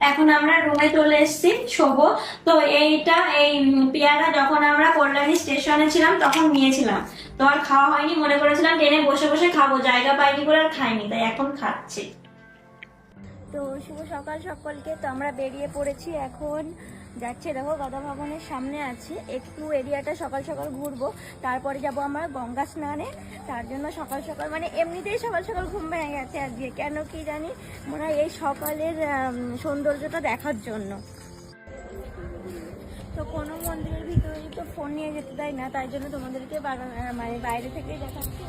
এখন আমরা রুমে চলে এসেছি, শোবো। তো এইটা, এই পেয়ারা যখন আমরা কল্যাণী স্টেশনে ছিলাম, তখন নিয়েছিলাম। তো আর খাওয়া হয়নি, মনে করেছিলাম ট্রেনে বসে বসে খাব, জায়গা পাইনি বলে আর খাইনি, তাই এখন খাচ্ছি। তো শুভ সকাল সকলকে। তো আমরা বেরিয়ে পড়েছি এখন। যাচ্ছে, দেখো, গদা ভবনের সামনে আছি। একটু এরিয়াটা সকাল সকাল ঘুরবো। তারপরে যাব আমরা গঙ্গা স্নানে। তার জন্য সকাল সকাল মানে এমনিতেই সকাল সকাল ঘুম ভেঙে গেছে আজকে। কেন কি জানি? মনে হয় এই সকালের সৌন্দর্যটা দেখার জন্য। তো কোনো মন্দিরের ভিতরে তো ফোন নিয়ে যেতে দেয় না। তাই জন্য তোমাদেরকে মানে বাইরে থেকেই দেখাচ্ছি।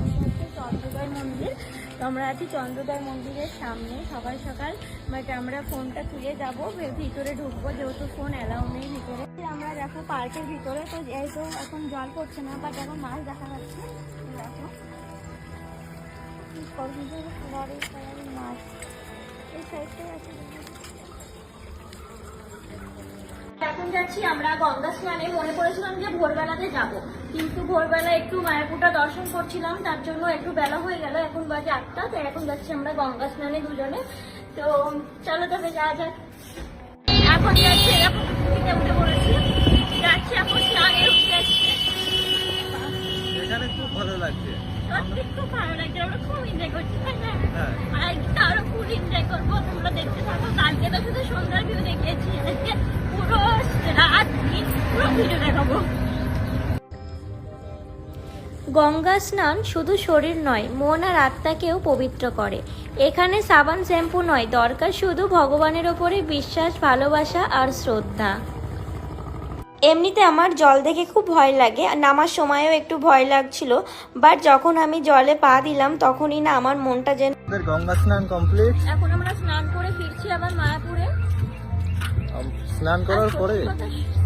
চন্দ্রোদয় মন্দির। তো আমরা আছি চন্দ্রোদয় মন্দিরের সামনে। সকাল সকাল বাট আমরা ফোনটা তুলে যাব ভিতরে ঢুকবো, যেহেতু ফোন অ্যালাউ নেই ভিতরে। আমরা দেখো পার্কের ভিতরে, তো যেহেতু এখন জল পড়ছে না বাট এখন মাছ দেখা যাচ্ছে। মাছ এই আছে এখন যাচ্ছি আমরা গঙ্গা স্নানে। মনে করেছিলাম যে ভোরবেলাতে যাব। কিন্তু ভোরবেলা একটু মায়াপুরটা দর্শন করছিলাম, তার জন্য একটু বেলা হয়ে গেল, এখন বাজে আটটা, তাই এখন যাচ্ছি আমরা গঙ্গা স্নানে দুজনে। তো চলো তবে যা যাক। এখন যাচ্ছি পুকুরিতে উঠে পড়েছি গঙ্গা স্নান শুধু শরীর নয় মন আর আত্মাকেও পবিত্র করে। এখানে সাবান শ্যাম্পু নয় দরকার শুধু ভগবানের ওপরে বিশ্বাস ভালোবাসা আর শ্রদ্ধা। এমনিতে আমার জল দেখে খুব ভয় লাগে আর নামার সময়ও একটু ভয় লাগছিল বাট যখন আমি জলে পা দিলাম তখনই না আমার মনটা যেন গঙ্গা স্নান কমপ্লিট এখন আমরা স্নান করে ফিরছি আবার মায়াপুরে। স্নান করার পরে?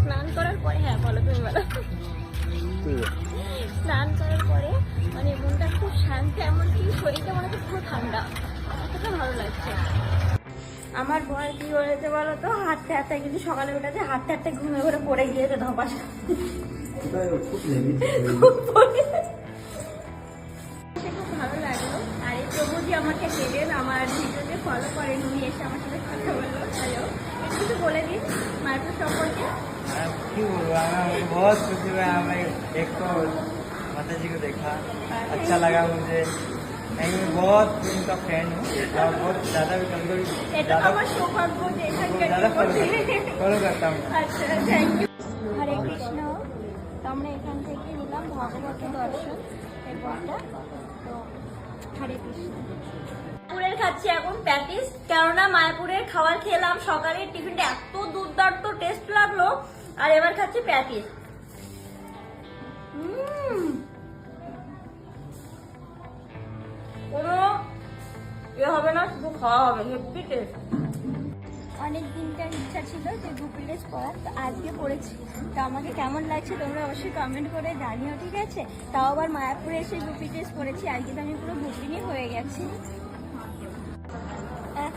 স্নান করার পরে হ্যাঁ বলো তুমি বলো। স্নান করার পরে মানে মনটা খুব শান্ত এমনকি শরীরটা মনে হচ্ছে পুরো ঠান্ডা। এতটা ভালো লাগছে। আমার ভয় কি হয়েছে বলো তো? হাঁটতে হাঁটতে কিন্তু সকালে উঠেছে হাঁটতে হাঁটতে ঘুমে ঘুরে পড়ে গিয়েছে ধপাস। খুব ভালো লাগল। আর এই প্রভুজি আমাকে দেবেন আমার ভিডিওতে ফলো করেন উনি এসে আমার সাথে কথা বলল হ্যালো একটু কিছু বলে দিন মায়াপুর সম্পর্কে मैं क्यों बोल रहा मैं मुझे बहुत खुशी हुआ मैं एक तो माता जी को देखा अच्छा लगा मुझे मैं भी बहुत उनका फैन हूँ और बहुत ज़्यादा भी कभी कभी এটা তো ज़्यादा আমার সৌভাগ্য যে এখানকার ज़्यादा फॉलो জীবনে। फॉलो करता हूँ আচ্ছা থ্যাংক ইউ হরে কৃষ্ণ তো আমরা এখান থেকে নিলাম ভগবত দর্শন এই বইটা তো হরে কৃষ্ণ মায়াপুরের খাচ্ছি এখন প্যাটিস কেননা মায়াপুরের খাবার খেলাম সকালের টিফিনটা এত দুর্দান্ত টেস্ট লাগলো আর এবার খাচ্ছি প্যাটিস। কোনো এ হবে না খাওয়া হবে টেস্ট অনেক দিনকার ইচ্ছা ছিল যে আজকে পড়েছি তো আমাকে কেমন লাগছে তোমরা অবশ্যই কমেন্ট করে জানিও, ঠিক আছে? তাও আবার মায়াপুরে এসে দু প্লেস পড়েছি আজকে তো আমি পুরো বুকিংই হয়ে গেছি।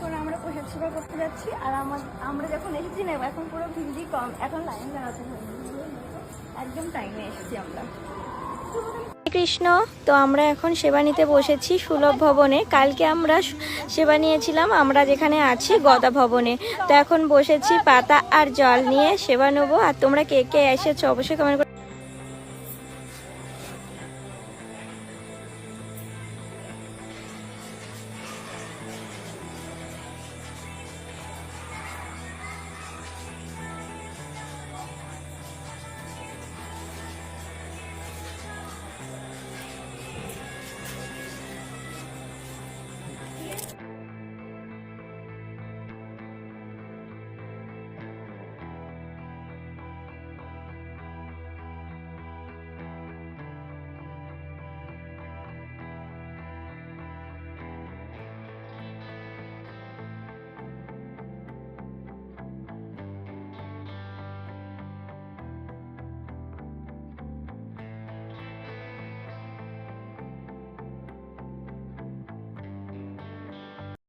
এখন আমরা পোশাক সেবা করতে যাচ্ছি, আর আমার আমরা যখন এসেছি না, এখন পুরো ভিড়ই কম। এখন লাইন দাঁড়াতে একদম টাইমে এসেছি আমরা। কৃষ্ণ, তো আমরা এখন সেবা নিতে বসেছি সুলভ ভবনে। কালকে আমরা সেবা নিয়েছিলাম, আমরা যেখানে আছি গদা ভবনে। তো এখন বসেছি পাতা আর জল নিয়ে সেবা নেব। আর তোমরা কে কে এসেছ অবশ্যই কমেন্ট